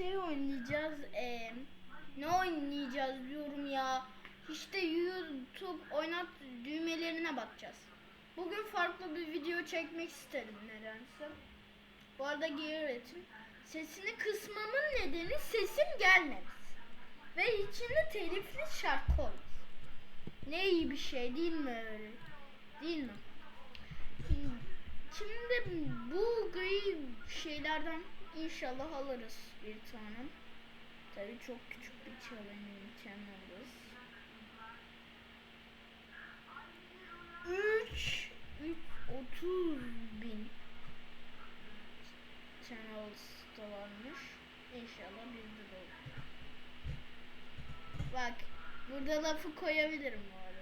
şey oynayacağız. Ee, ne oynayacağız diyorum ya. İşte YouTube oynat düğmelerine bakacağız. Bugün farklı bir video çekmek istedim nedense. Bu arada geri üretim. Sesini kısmamın nedeni sesim gelmemesi. Ve içinde telifli şarkı olması. Ne iyi bir şey değil mi öyle? Değil mi? Şimdi bu gri şeylerden inşallah alırız bir tane. Tabii çok küçük bir challenge için alırız. 3 3 30 bin channels da varmış. İnşallah bizde de olur. Bak burada lafı koyabilirim bu arada.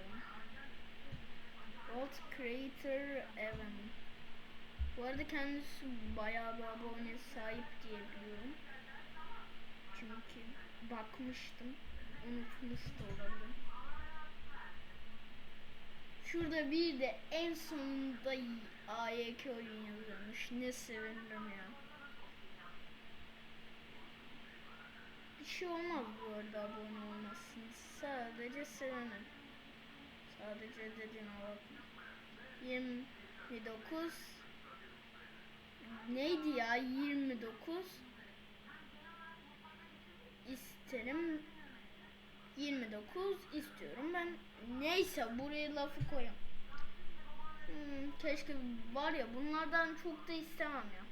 World Creator Evan. Bu arada kendisi bayağı bir abone sahip diye biliyorum. Çünkü bakmıştım. Unutmuş da olabilirim. Şurada bir de en sonunda AYK oyun yazılmış. Ne sevinirim ya. Bir şey olmaz bu arada abone olmasın. Sadece sevinirim. Sadece dediğine bakma. 29 neydi ya? 29 isterim. 29 istiyorum ben. Neyse buraya lafı koyayım. Hmm, keşke var ya bunlardan çok da istemem ya.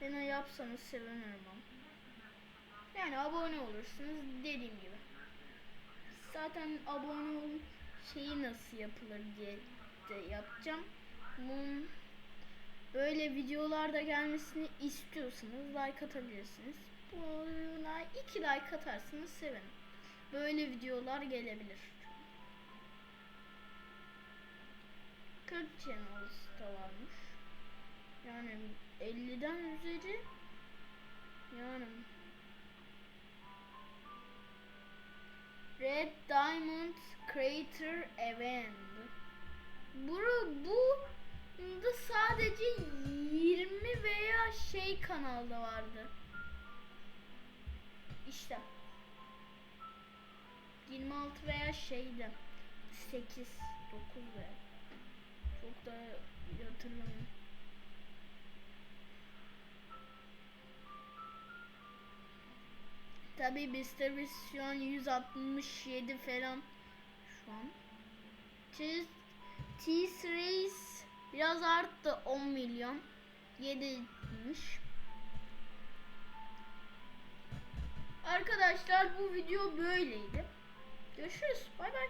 Bana yapsanız sevinirim ama. Yani abone olursunuz dediğim gibi. Zaten abone olun şeyi nasıl yapılır diye de yapacağım. Bunun böyle videolarda gelmesini istiyorsanız like atabilirsiniz. Buna iki like atarsanız sevinirim. Böyle videolar gelebilir. 40 channels da varmış. Yani 50'den üzeri yani Red Diamond Creator Event. Bu, bu da sadece 20 veya şey kanalda vardı. İşte 26 veya şeyde 8 9 veya çok da hatırlamıyorum. Tabi Mr. Beast şu an 167 falan şu an. T-Series biraz arttı 10 milyon. 7'ymiş. Arkadaşlar bu video böyleydi. Görüşürüz. Bay bay.